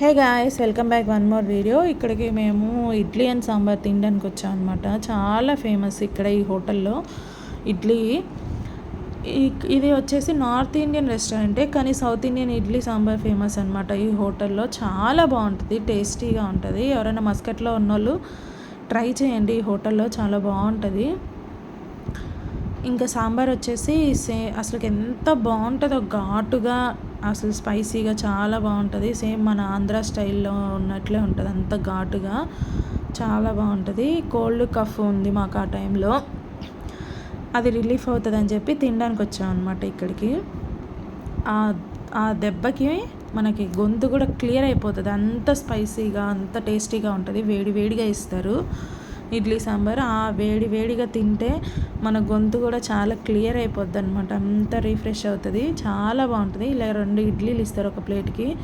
Hey guys welcome back one more video ఇక్కడికి మేము idli and sambar తినడానికి వచ్చాం అనమాట చాలా ఫేమస్ ఇక్కడ ఈ హోటల్లో ఇడ్లీ. ఇది వచ్చేసి నార్త్ ఇండియన్ రెస్టారెంటే కానీ south Indian idli sambar famous అనమాట ఈ హోటల్లో చాలా బాగుంటుంది టేస్టీగా ఉంటుంది. ఎవరైనా మస్కట్లో ఉన్నోళ్ళు ట్రై చేయండి ఈ హోటల్లో చాలా బాగుంటుంది. ఇంకా సాంబార్ వచ్చేసి సే అసలు ఎంత బాగుంటుందో ఘాటుగా అసలు స్పైసీగా చాలా బాగుంటుంది. సేమ్ మన ఆంధ్ర స్టైల్లో ఉన్నట్లే ఉంటుంది అంత ఘాటుగా చాలా బాగుంటుంది. కోల్డ్ కఫ్ ఉంది మాకు ఆ టైంలో. అది రిలీఫ్ అవుతుంది అని చెప్పి తినడానికి వచ్చాం అనమాట ఇక్కడికి ఆ దెబ్బకి మనకి గొంతు కూడా క్లియర్ అయిపోతుంది. అంత స్పైసీగా అంత టేస్టీగా ఉంటుంది. వేడి వేడిగా ఇస్తారు. ఇడ్లీ సాంబార్ ఆ వేడి వేడిగా తింటే మన గొంతు కూడా చాలా క్లియర్ అయిపోద్ది అనమాట అంత రీఫ్రెష్ అవుతుంది. చాలా బాగుంటుంది. ఇలా రెండు ఇడ్లీలు ఇస్తారు ఒక ప్లేట్కి.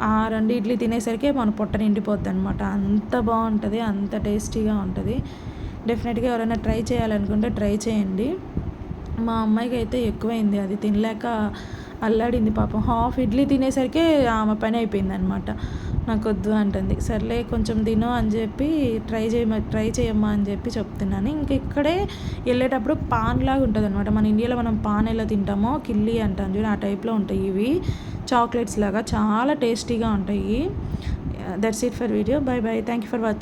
ఆ రెండు ఇడ్లీ తినేసరికి మన పొట్ట నిండిపోద్ది అనమాట అంత బాగుంటుంది. అంత టేస్టీగా ఉంటుంది. డెఫినెట్గా ఎవరైనా ట్రై చేయాలనుకుంటే ట్రై చేయండి. మా అమ్మాయికి అయితే ఎక్కువైంది. అది తినలేక అల్లాడింది పాపం. హాఫ్ ఇడ్లీ తినేసరికి ఆమె పని అయిపోయింది అనమాట నాకు వద్దు అంటుంది. సర్లే కొంచెం తిను అని చెప్పి ట్రై చేయమ ట్రై చేయమ్మా అని చెప్పి చెప్తున్నాను. ఇంక ఇక్కడే వెళ్ళేటప్పుడు పాన్ లాగా ఉంటుంది అనమాట మన ఇండియాలో మనం పాన్ ఎలా తింటామో కిల్లి అంటాం చూడండి ఆ టైప్లో ఉంటాయి ఇవి. చాక్లెట్స్ లాగా చాలా టేస్టీగా ఉంటాయి. That's it for video bye bye thank you for watching